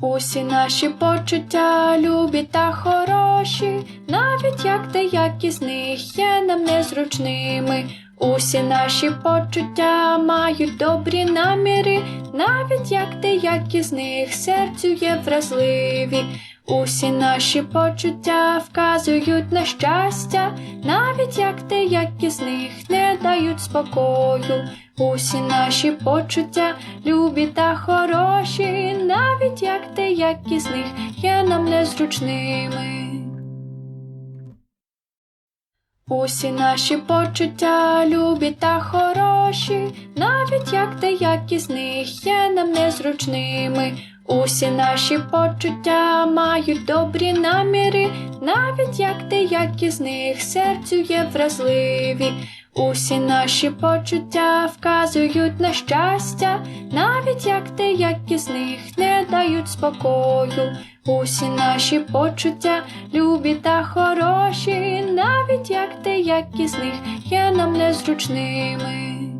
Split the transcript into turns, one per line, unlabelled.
Усі наші почуття любі та хороші, навіть як деякі з них є нам незручними. Усі наші почуття мають добрі наміри, навіть як деякі з них серцю є вразливі. Усі наші почуття вказують на щастя, навіть як деякі з них не дають спокою. Усі наші почуття любі та хороші, навіть як деякі з них є нам незручними. Усі наші почуття любі та хороші, навіть як деякі з них є нам незручними. Усі наші почуття мають добрі наміри, навіть як деякі з них серцю є вразливі. Усі наші почуття вказують на щастя, навіть як деякі з них дають спокою. Усі наші почуття любі та хороші, навіть як деякі з них є нам незручними.